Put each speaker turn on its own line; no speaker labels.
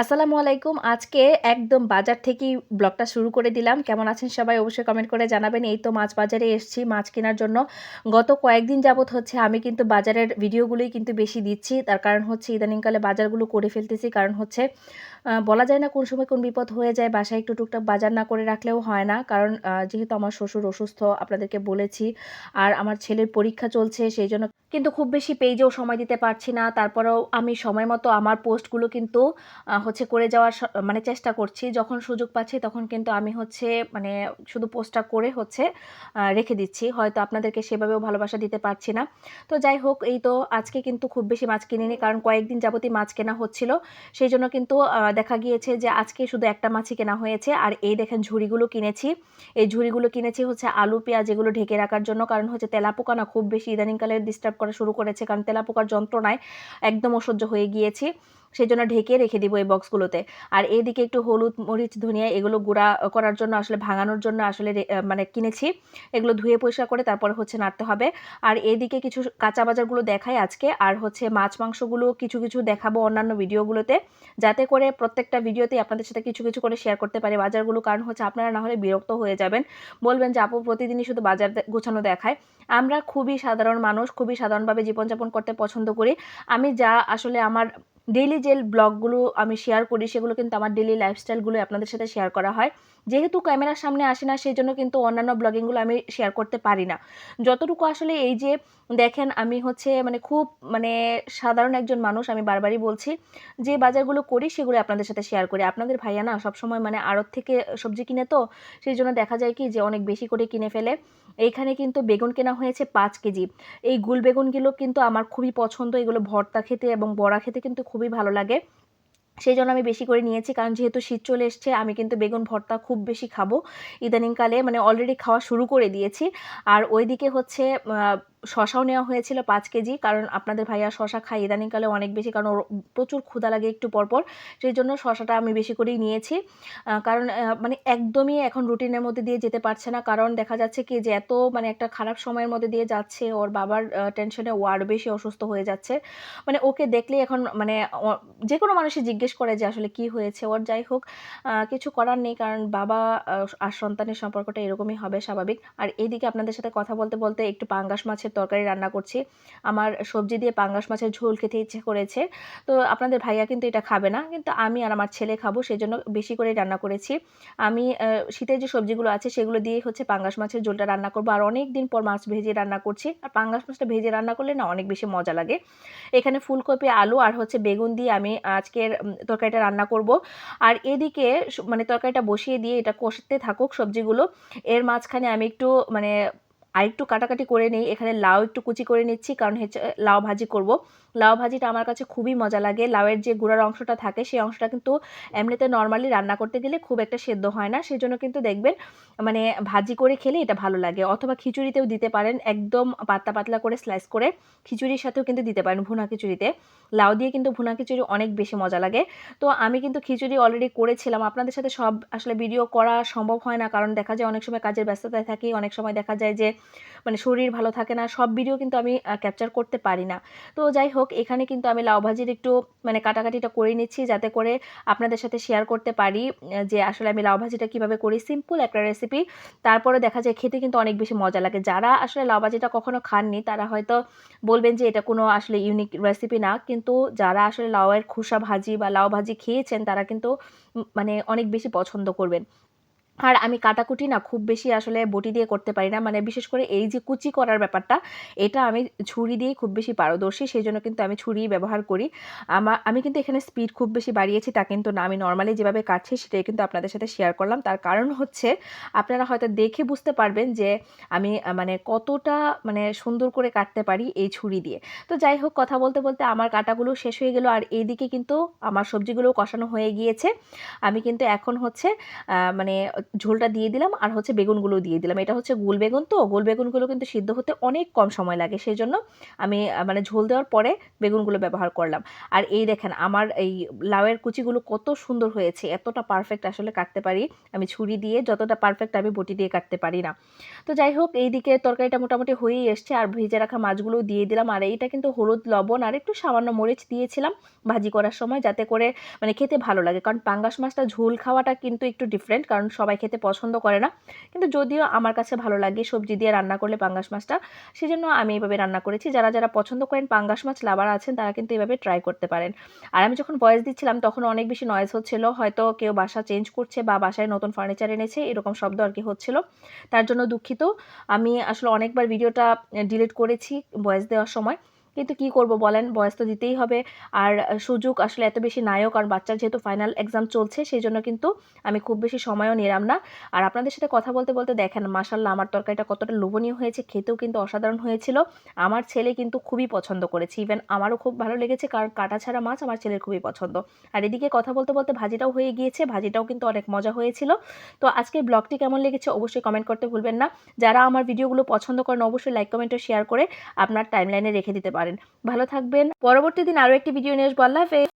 আসসালামু আলাইকুম। আজকে একদম বাজার থেকেই ব্লগটা শুরু করে দিলাম। কেমন আছেন সবাই অবশ্যই কমেন্ট করে জানাবেন। এই তো মাছ বাজারে এসেছি, মাছ কেনার জন্য। গত কয়েকদিন যাবত হচ্ছে আমি কিন্তু বাজারের ভিডিওগুলোই কিন্তু বেশি দিচ্ছি। তার কারণ হচ্ছে ইদানিংকালে বাজারগুলো করে ফেলতেছি। কারণ হচ্ছে বলা যায় না কোন সময় কোন বিপদ হয়ে যায়। বাসায় একটু টুকটাক বাজার না করে রাখলেও হয় না। কারণ যেহেতু আমার শ্বশুর অসুস্থ, আপনাদেরকে বলেছি। আর আমার ছেলের পরীক্ষা চলছে, সেই জন্য কিন্তু খুব বেশি পেজেও সময় দিতে পারছি না। তারপরেও আমি সময় মতো আমার পোস্টগুলো কিন্তু হচ্ছে করে যাওয়ার মানে চেষ্টা করছি। যখন সুযোগ পাচ্ছি তখন কিন্তু আমি হচ্ছে মানে শুধু পোস্টটা করে হচ্ছে রেখে দিচ্ছি। হয়তো আপনাদেরকে সেভাবেও ভালোবাসা দিতে পারছি না। তো যাই হোক, এই তো আজকে কিন্তু খুব বেশি মাছ কিনিনি, কারণ কয়েকদিন যাবতই মাছ কেনা হচ্ছিল। সেই জন্য কিন্তু দেখা গিয়েছে যে আজকে শুধু একটা মাছই কেনা হয়েছে। আর এই দেখেন ঝুড়িগুলো কিনেছি। এই ঝুড়িগুলো কিনেছি হচ্ছে আলু, পেঁয়াজ এগুলো ঢেকে রাখার জন্য। কারণ হচ্ছে তেলাপোকা না খুব বেশি ইদানিংকালে ডিস্টার্ব করা শুরু করেছে কারণ তেলাপোকার যন্ত্রণায় একদম অসহ্য হয়ে গিয়েছি। সেই জন্য ঢেকে রেখে দিব এই বক্সগুলোতে আর এদিকে একটু হলুদ, মরিচ, ধনিয়া এগুলো গুঁড়া করার জন্য আসলে, ভাঙানোর জন্য আসলে মানে কিনেছি। এগুলো ধুয়ে পরিষ্কার করে তারপরে হচ্ছে নাড়তে হবে। আর এদিকে কিছু কাঁচা বাজারগুলো দেখাই আজকে। আর হচ্ছে মাছ, মাংসগুলো কিছু কিছু দেখাবো অন্যান্য ভিডিওগুলোতে। যাতে করে প্রত্যেকটা ভিডিওতেই আপনাদের সাথে কিছু কিছু করে শেয়ার করতে পারি। বাজারগুলো, কারণ হচ্ছে আপনারা না হলে বিরক্ত হয়ে যাবেন। বলবেন যে, আপু, প্রতিদিনই শুধু বাজার গোছানো দেখায়। আমরা খুবই সাধারণ মানুষ, খুবই সাধারণভাবে জীবনযাপন করতে পছন্দ করি। আমি যা আসলে আমার ডেইলি যে ব্লগগুলো আমি শেয়ার করি, সেগুলো কিন্তু আমার ডেইলি লাইফস্টাইলগুলো আপনাদের সাথে শেয়ার করা হয়। যেহেতু ক্যামেরার সামনে আসে না, সেই জন্য কিন্তু অন্যান্য ব্লগিংগুলো আমি শেয়ার করতে পারি না। যতটুকু আসলে এই যে দেখেন, আমি হচ্ছে মানে খুব মানে সাধারণ একজন মানুষ, আমি বারবারই বলছি, যে বাজারগুলো করি সেগুলো আপনাদের সাথে শেয়ার করি। আপনাদের ভাইয়া না সবসময় মানে আড়ত থেকে সবজি কিনে তো, সেই জন্য দেখা যায় কি যে অনেক বেশি করে কিনে ফেলে। এইখানে কিন্তু বেগুন কেনা হয়েছে পাঁচ কেজি। এই গুল বেগুনগুলো কিন্তু আমার খুবই পছন্দ। এগুলো ভর্তা খেতে এবং বড়া খেতে কিন্তু খুবই ভালো লাগে। সেই জন্য আমি বেশি করে নিয়েছি, কারণ যেহেতু শীত চলে এসছে, আমি কিন্তু বেগুন ভর্তা খুব বেশি খাব। ইদানিংকালে মানে অলরেডি খাওয়া শুরু করে দিয়েছি। আর ওইদিকে হচ্ছে শশাও নেওয়া হয়েছিল পাঁচ কেজি। কারণ আপনাদের ভাইয়া শশা খাই ইদানিংকালে অনেক বেশি, কারণ ওর প্রচুর ক্ষুধা লাগে একটু পরপর সেই জন্য শশাটা আমি বেশি করেই নিয়েছি। কারণ মানে একদমই এখন রুটিনের মধ্যে দিয়ে যেতে পারছে না। কারণ দেখা যাচ্ছে কি যে এত মানে একটা খারাপ সময়ের মধ্যে দিয়ে যাচ্ছে, ওর বাবার টেনশনে ও আরও বেশি অসুস্থ হয়ে যাচ্ছে। মানে ওকে দেখলেই এখন মানে যে কোনো মানুষই জিজ্ঞেস করে যে আসলে কি হয়েছে? ওর যাই হোক কিছু করার নেই। কারণ বাবা আর সন্তানের সম্পর্কটা এরকমই হবে স্বাভাবিক। আর এদিকে আপনাদের সাথে কথা বলতে বলতে একটু পাঙ্গাস মাছের তরকারি রান্না করছি। আমার সবজি দিয়ে পাঙ্গাস মাছের ঝোল খেতে ইচ্ছে করেছে। তো আপনাদের ভাইয়া কিন্তু এটা খাবে না, কিন্তু আমি আর আমার ছেলে খাব সেই জন্য বেশি করে রান্না করেছি। আমি শীতের যে সবজিগুলো আছে, সেগুলো দিয়ে হচ্ছে পাঙ্গাস মাছের ঝোলটা রান্না করব। আর অনেক দিন পর মাছ ভেজে রান্না করছি। আর পাঙ্গাস মাছটা ভেজে রান্না করলে না অনেক বেশি মজা লাগে। এখানে ফুলকপি, আলু আর হচ্ছে বেগুন দিয়ে আমি আজকের তরকারিটা রান্না করব। আর এদিকে মানে তরকারিটা বসিয়ে দিয়ে এটা কষতে থাকুক সবজিগুলো। এর মাঝখানে আমি একটু মানে আর একটু কাটাকাটি করে নিই। এখানে লাউ একটু কুচি করে নিচ্ছি, কারণ হচ্ছে লাউ ভাজি করব। লাউ ভাজিটা আমার কাছে খুবই মজা লাগে। লাউয়ের যে গুঁড়ার অংশটা থাকে, সেই অংশটা কিন্তু এমনিতে নর্মালি রান্না করতে গেলে খুব একটা সেদ্ধ হয় না। সেই জন্য কিন্তু দেখবেন মানে ভাজি করে খেলে এটা ভালো লাগে। অথবা খিচুড়িতেও দিতে পারেন, একদম পাতলা পাতলা করে স্লাইস করে খিচুড়ির সাথেও কিন্তু দিতে পারেন ভুনা খিচুড়িতে। লাউ দিয়ে কিন্তু ভুনা খিচুড়ি অনেক বেশি মজা লাগে। তো আমি কিন্তু খিচুড়ি অলরেডি করেছিলাম। আপনাদের সাথে সব আসলে ভিডিও করা সম্ভব হয় না, কারণ দেখা যায় অনেক সময় কাজের ব্যস্ততায় থাকি। অনেক সময় দেখা যায় যে মানে শরীর ভালো থাকে না, সব ভিডিও কিন্তু আমি ক্যাপচার করতে পারি না। তো যাই হোক, এখানে কিন্তু আমি লাউ ভাজির একটু মানে কাটাকাটিটা করে নিচ্ছি যাতে করে আপনাদের সাথে শেয়ার করতে পারি যে আসলে আমি লাউ ভাজিটা কীভাবে করি। সিম্পল একটা রেসিপি তারপরে দেখা যায় খেতে কিন্তু অনেক বেশি মজা লাগে। যারা আসলে লাউ ভাজিটা কখনো খাননি, তারা হয়তো বলবেন যে এটা কোনো আসলে ইউনিক রেসিপি না, কিন্তু যারা আসলে লাউয়ের খোসা ভাজি বা লাউ ভাজি খেয়েছেন, তারা কিন্তু মানে অনেক বেশি পছন্দ করবেন। আর আমি কাটাকুটি না খুব বেশি আসলে বটি দিয়ে করতে পারি না। মানে বিশেষ করে এই যে কুচি করার ব্যাপারটা, এটা আমি ছুরি দিয়েই খুব বেশি পারদর্শী সেই জন্য কিন্তু আমি ছুরি ব্যবহার করি। আমার আমি কিন্তু এখানে স্পিড খুব বেশি বাড়িয়েছি তা কিন্তু না। আমি নর্মালি যেভাবে কাটছি সেটাই কিন্তু আপনাদের সাথে শেয়ার করলাম। তার কারণ হচ্ছে, আপনারা হয়তো দেখে বুঝতে পারবেন যে আমি মানে কতটা মানে সুন্দর করে কাটতে পারি এই ছুরি দিয়ে। তো যাই হোক, কথা বলতে বলতে আমার কাটাগুলো শেষ হয়ে গেল। আর এইদিকে কিন্তু আমার সবজিগুলো কষানো হয়ে গিয়েছে। আমি কিন্তু এখন হচ্ছে মানে ঝোলটা দিয়ে দিলাম আর হচ্ছে বেগুনগুলো দিয়ে দিলাম। এটা হচ্ছে গোল বেগুন তো, গোল বেগুনগুলো কিন্তু সিদ্ধ হতে অনেক কম সময় লাগে। সেই জন্য আমি মানে ঝোল দেওয়ার পরে বেগুনগুলো ব্যবহার করলাম। আর এই দেখেন আমার এই লাউয়ের কুচিগুলো কত সুন্দর হয়েছে, এতটা পারফেক্ট আসলে কাটতে পারি। আমি ছুরি দিয়ে যতটা পারফেক্ট আমি বটি দিয়ে কাটতে পারি না। তো যাই হোক, এইদিকে তরকারিটা মোটামুটি হয়েই এসছে আর ভেজে রাখা মাছগুলো দিয়ে দিলাম। আর এইটা কিন্তু হলুদ, লবণ আর একটু সামান্য মরিচ দিয়েছিলাম ভাজি করার সময় যাতে করে মানে খেতে ভালো লাগে। কারণ পাঙ্গাস মাছটা ঝোল খাওয়াটা কিন্তু একটু ডিফারেন্ট কারণ সবাই খেতে পছন্দ করে না। কিন্তু যদিও আমার কাছে ভালো লাগে সবজি দিয়ে রান্না করলে পাঙ্গাস মাছটা, সেজন্য আমি এইভাবে রান্না করেছি। যারা যারা পছন্দ করেন পাঙ্গাস মাছ, লাভার আছেন, তারা কিন্তু এইভাবে ট্রাই করতে পারেন। আর আমি যখন ভয়েস দিচ্ছিলাম, তখন অনেক বেশি নয়েজ হচ্ছিল। হয়তো কেউ বাসা চেঞ্জ করছে বা বাসায় নতুন ফার্নিচার এনেছে, এরকম শব্দ আর কি হচ্ছিল। তার জন্য দুঃখিত। আমি আসলে অনেকবার ভিডিওটা ডিলিট করেছি ভয়েস দেওয়ার সময়। কিন্তু কি করব বলেন? বয়স তো দিতেই হবে। আর সুযোগ আসলে এত বেশি নায়ক কারণ বাচ্চার যেহেতু ফাইনাল এক্সাম চলছে সেই জন্য কিন্তু আমি খুব বেশি সময়ও নিলাম না। আর আপনাদের সাথে কথা বলতে বলতে দেখেন মাসাল্লাহ আমার তরকারিটা কতটা লোভনীয় হয়েছে, খেতেও কিন্তু অসাধারণ হয়েছিল। আমার ছেলে কিন্তু খুবই পছন্দ করেছে। ইভেন আমারও খুব ভালো লেগেছে, কারণ কাটা ছাড়া মাছ আমার ছেলের খুবই পছন্দ। আর এদিকে কথা বলতে বলতে ভাজিটাও হয়ে গিয়েছে, ভাজিটাও কিন্তু অনেক মজা হয়েছিল। তো আজকের ব্লগটি কেমন লেগেছে অবশ্যই কমেন্ট করতে ভুলবেন না। যারা আমার ভিডিওগুলো পছন্দ করেন, অবশ্যই লাইক কমেন্ট শেয়ার করে আপনার টাইমলাইনে রেখে দিতে পারেন। ভালো থাকবেন। পরবর্তী দিন আরও একটি ভিডিও নিয়ে আসব। আল্লাহ হাফেজ।